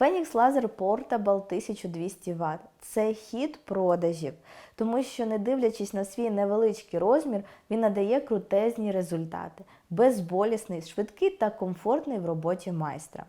Phoenix Laser Portable 1200 Вт. Це хід продажів, тому що, не дивлячись на свій невеличкий розмір, він надає крутезні результати, безболісний, швидкий та комфортний в роботі майстра.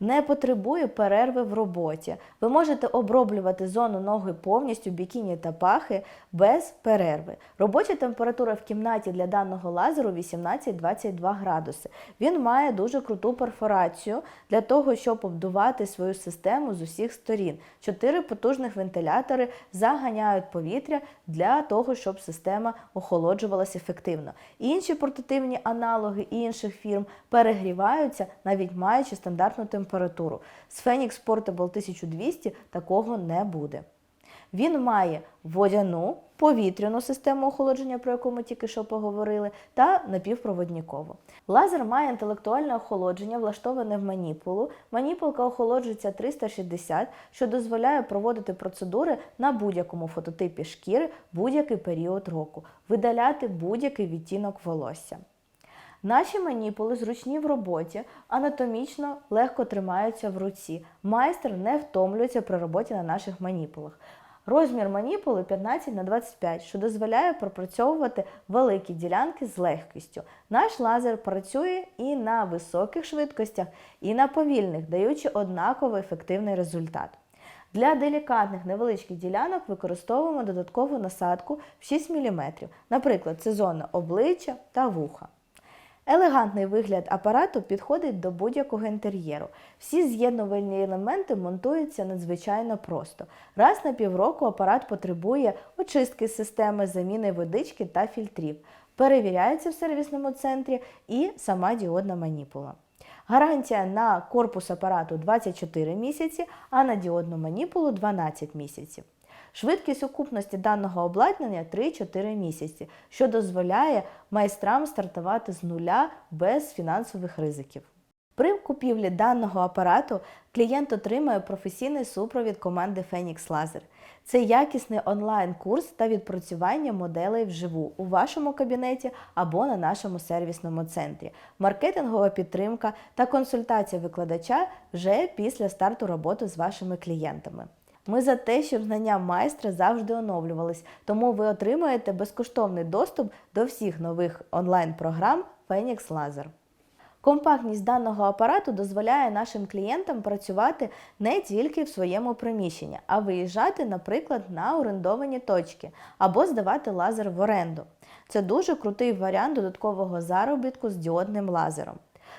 Не потребує перерви в роботі. Ви можете оброблювати зону ноги повністю, бікіні та пахи без перерви. Робоча температура в кімнаті для даного лазеру 18-22 градуси. Він має дуже круту перфорацію для того, щоб обдувати свою систему з усіх сторін. Чотири потужних вентилятори заганяють повітря для того, щоб система охолоджувалася ефективно. Інші портативні аналоги інших фірм перегріваються, навіть маючи стандартну температуру. З Phoenix Portable 1200 такого не буде. Він має водяну, повітряну систему охолодження, про яку ми тільки що поговорили, та напівпроводнікову. Лазер має інтелектуальне охолодження, влаштоване в маніпулу. Маніпулка охолоджується 360, що дозволяє проводити процедури на будь-якому фототипі шкіри будь-який період року, видаляти будь-який відтінок волосся. Наші маніпули зручні в роботі, анатомічно легко тримаються в руці. Майстер не втомлюється при роботі на наших маніпулах. Розмір маніпули 15 на 25, що дозволяє пропрацьовувати великі ділянки з легкістю. Наш лазер працює і на високих швидкостях, і на повільних, даючи однаково ефективний результат. Для делікатних невеличких ділянок використовуємо додаткову насадку в 6 мм, наприклад, це зона обличчя та вуха. Елегантний вигляд апарату підходить до будь-якого інтер'єру. Всі з'єднувальні елементи монтуються надзвичайно просто. Раз на півроку апарат потребує очистки системи, заміни водички та фільтрів. Перевіряється в сервісному центрі і сама діодна маніпула. Гарантія на корпус апарату 24 місяці, а на діодну маніпулу 12 місяців. Швидкість окупності даного обладнання 3-4 місяці, що дозволяє майстрам стартувати з нуля без фінансових ризиків. При купівлі даного апарату клієнт отримає професійний супровід команди Phoenix Laser. Це якісний онлайн-курс та відпрацювання моделей вживу у вашому кабінеті або на нашому сервісному центрі, маркетингова підтримка та консультація викладача вже після старту роботи з вашими клієнтами. Ми за те, щоб знання майстра завжди оновлювались, тому ви отримаєте безкоштовний доступ до всіх нових онлайн-програм Phoenix Laser. Компактність даного апарату дозволяє нашим клієнтам працювати не тільки в своєму приміщенні, а виїжджати, наприклад, на орендовані точки або здавати лазер в оренду. Це дуже крутий варіант додаткового заробітку з діодним лазером.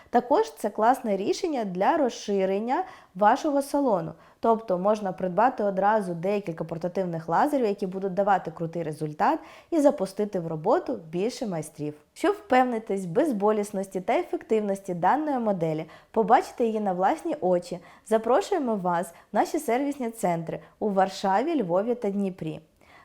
Також це класне рішення для розширення вашого салону. Тобто можна придбати одразу декілька портативних лазерів, які будуть давати крутий результат, і запустити в роботу більше майстрів. Щоб впевнитись в безболісності та ефективності даної моделі, побачити її на власні очі, запрошуємо вас в наші сервісні центри у Варшаві, Львові та Дніпрі.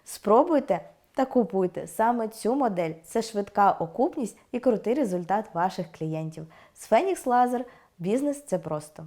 Спробуйте та купуйте саме цю модель. Це швидка окупність і крутий результат ваших клієнтів. З Phoenix Laser бізнес це просто.